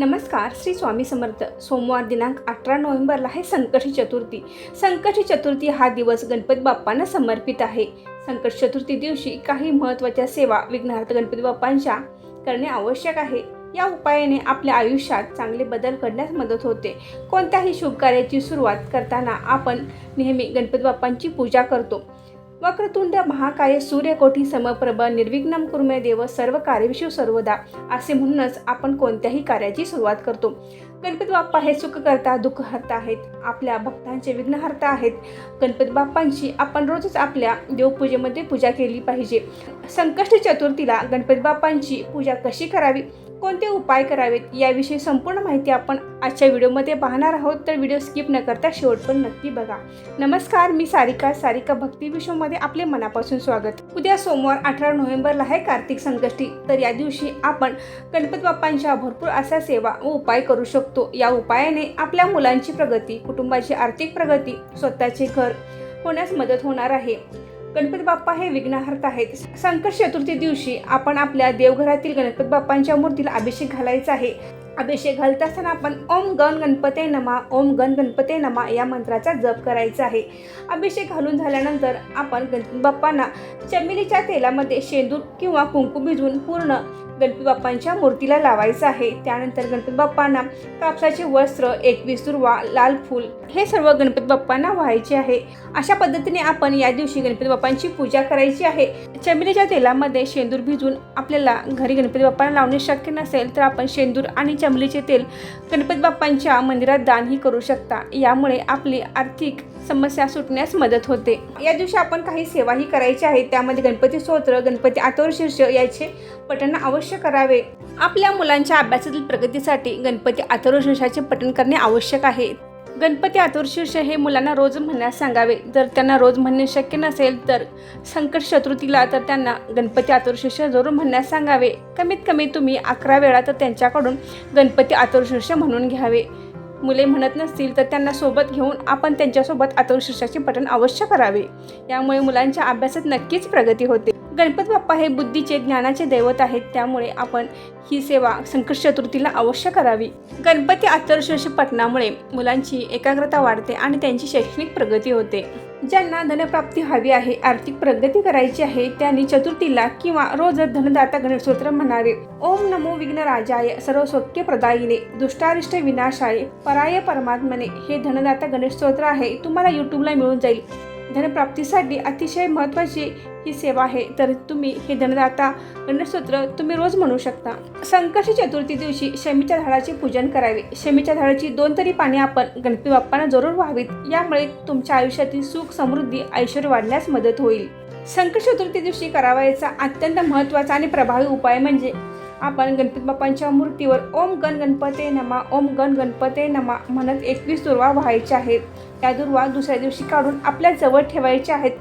नमस्कार श्री स्वामी समर्थ. सोमवार दिनांक अठरा नोव्हेंबरला आहे संकटी चतुर्थी. संकटी चतुर्थी हा दिवस गणपती बाप्पांना समर्पित आहे. संकट चतुर्थी दिवशी काही महत्त्वाच्या सेवा विघ्नार्थ गणपती बाप्पांच्या करणे आवश्यक आहे. या उपायाने आपल्या आयुष्यात चांगले बदल घडण्यास मदत होते. कोणत्याही शुभ कार्याची सुरुवात करताना आपण नेहमी गणपती बाप्पांची पूजा करतो. वक्रतुंड महाकाय सूर्यकोटी समप्रभ निर्विघ्नम कुर्मे देव सर्व कार्यविषयी सर्वदा. असे म्हणूनच आपण कोणत्याही कार्याची सुरुवात करतो. गणपती बाप्पा हे सुख करता दुःख हरता आहेत. आपल्या भक्तांचे विघ्न हरता आहेत. गणपती बाप्पांची आपण रोजच आपल्या देवपूजेमध्ये पूजा केली पाहिजे. संकष्ट चतुर्थीला गणपती बाप्पांची पूजा कशी करावी? कोणते उपाय करावेत याविषयी संपूर्ण माहिती आपण आजच्या व्हिडिओमध्ये पाहणार आहोत. तर व्हिडिओ स्किप न करता शेवट पण नक्की बघा. नमस्कार मी सारिका. सारिका भक्ती विश्वमध्ये आपले मनापासून स्वागत. उद्या सोमवार अठरा नोव्हेंबरला आहे कार्तिक संकष्टी. तर या दिवशी आपण गणपती बाप्पांच्या भरपूर अशा सेवा व उपाय करू शकतो. या उपायाने आपल्या मुलांची प्रगती कुटुंबाची आर्थिक प्रगती स्वतःचे घर होण्यास मदत होणार आहे. गणपती बाप्पा हे विघ्नहर्त आहेत. संकट चतुर्थी दिवशी आपण आपल्या देवघरातील गणपती बाप्पांच्या मूर्तीला अभिषेक घालायचा आहे. अभिषेक घालत असताना आपण ओम गण गणपते नमा ओम गण गणपते नमा या मंत्राचा जप करायचा आहे. अभिषेक घालून झाल्यानंतर आपण गण बाप्पांना चमेलीच्या तेलामध्ये शेंदूर किंवा कुंकू भिजवून पूर्ण गणपती बाप्पांच्या मूर्तीला लावायचं आहे. त्यानंतर गणपती बाप्पांना कापसाचे वस्त्र एकवीस दुर्वा लाल फूल हे सर्व गणपती बाप्पांना व्हायचे आहे. अशा पद्धतीने आपण या दिवशी गणपती बाप्पांची पूजा करायची आहे. चमेलीच्या तेलामध्ये शेंदूर भिजून आपल्याला घरी गणपती बाप्पांना लावणे शक्य नसेल तर आपण शेंदूर आणि चमेलीचे तेल गणपती बाप्पांच्या मंदिरात दानही करू शकता. यामुळे आपली आर्थिक समस्या सुटण्यास मदत होते. या दिवशी आपण काही सेवाही करायची आहे. त्यामध्ये गणपती स्तोत्र गणपती आतोर शीर्ष याचे पठण अवश्य करावे. आपल्या मुलांच्या अभ्यासातील प्रगतीसाठी गणपती आतोर शीर्षाचे पठण करणे आवश्यक आहे. गणपती आतुरशीर्ष हे मुलांना रोज म्हणण्यास सांगावे. जर त्यांना रोज म्हणणे शक्य नसेल तर संकट शत्रुतीला तर त्यांना गणपती आतुरशीर्ष जरूर म्हणण्यास सांगावे. कमीत कमी तुम्ही अकरा वेळा तर त्यांच्याकडून गणपती आतुरशीर्ष म्हणून घ्यावे. मुले म्हणत नसतील तर त्यांना सोबत घेऊन आपण त्यांच्यासोबत आतुरशीर्षाचे पठण अवश्य करावे. यामुळे मुलांच्या अभ्यासात नक्कीच प्रगती होते. गणपती बाप्पा हे बुद्धीचे ज्ञानाचे दैवत आहेत. त्यामुळे आपण ही सेवा संकट चतुर्थीला अवश्य करावी. गणपती आतरशीर्ष पठणामुळे मुलांची एकाग्रता वाढते आणि त्यांची शैक्षणिक प्रगती होते. ज्यांना धनप्राप्ती हवी आहे आर्थिक प्रगती करायची आहे त्यांनी चतुर्थीला किंवा रोज धनदाता गणेशोत्र म्हणावे. ओम नमो विघ्नराजाय सर्व सौख्य प्रदायिने दुष्टारिष्ट विनाशाय पराय परमात्मने हे धनदाता गणेशोत्र आहे तुम्हाला यूट्यूबला मिळून जाईल. धनप्राप्तीसाठी अतिशय महत्त्वाची ही सेवा आहे तर तुम्ही हे धनदाता गणेशसूत्र तुम्ही रोज म्हणू शकता. संकष्टी चतुर्थी दिवशी शमीच्या झाडाचे पूजन करावे. शमीच्या झाडाची दोन तरी पाने आपण गणपती बाप्पांना जरूर व्हावीत. यामुळे तुमच्या आयुष्यातील सुख समृद्धी ऐश्वर वाढण्यास मदत होईल. संकट चतुर्थी दिवशी करावायचा अत्यंत महत्त्वाचा आणि प्रभावी उपाय म्हणजे आपण गणपती बाप्पांच्या मूर्तीवर ओम गण गणपते नमा ओम गण गणपते नमा म्हणत एकवीस दुर्वा व्हायच्या आहेत. त्या दुर्वा दुसऱ्या दिवशी काढून आपल्या जवळ ठेवायच्या आहेत.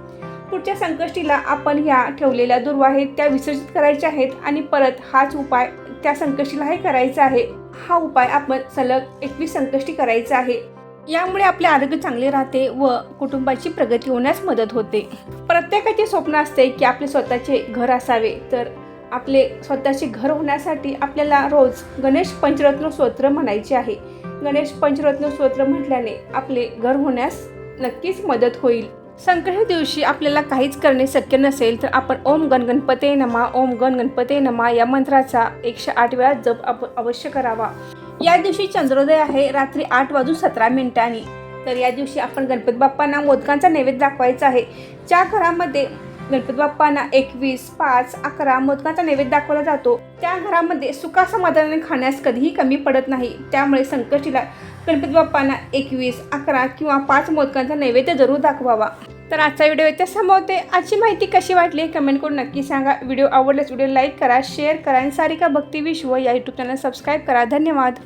पुढच्या संकष्टीला आपण ह्या ठेवलेल्या दुर्वा आहेत त्या विसर्जित करायच्या आहेत आणि परत हाच उपाय त्या संकष्टीलाही करायचा आहे. हा उपाय आपण सलग एकवीस संकष्टी करायचा आहे. यामुळे आपले आरोग्य चांगले राहते व कुटुंबाची प्रगती होण्यास मदत होते. प्रत्येकाचे स्वप्न असते की आपले स्वतःचे घर असावे. तर आपले स्वतःचे घर होण्यासाठी आपल्याला रोज गणेश पंचरत्न स्तोत्र म्हणायचे आहे. गणेश पंचरत्न स्तोत्र म्हटल्याने आपले घर होण्यास नक्कीच मदत होईल. संकट दिवशी आपल्याला काहीच करणे शक्य नसेल तर आपण ओम गण गणपते नमा ओम गण गणपते नमा या मंत्राचा एकशे आठ वेळा जप अप अवश्य करावा. या दिवशी चंद्रोदय आहे रात्री आठ वाजून सतरा मिनिटांनी. तर या दिवशी आपण गणपती बाप्पांना मोदकांचा नैवेद्य दाखवायचा आहे. ज्या घरामध्ये गणपती बाप्पांना एकवीस पाच अकरा मोदकांचा नैवेद्य दाखवला जातो त्या घरामध्ये सुखासमाधानाने खाण्यास कधीही कमी पडत नाही. त्यामुळे संकष्टीला गणपती बाप्पांना एकवीस अकरा किंवा पाच मोदकांचा नैवेद्य जरूर दाखवावा. तर आजचा व्हिडिओ इथे संपवते आजची माहिती कशी वाटली कमेंट करून नक्की सांगा. व्हिडिओ आवडल्यास व्हिडिओ लाईक करा शेअर करा आणि सारिका भक्ती विश्व या यूट्यूब चॅनल सबस्क्राईब करा. धन्यवाद.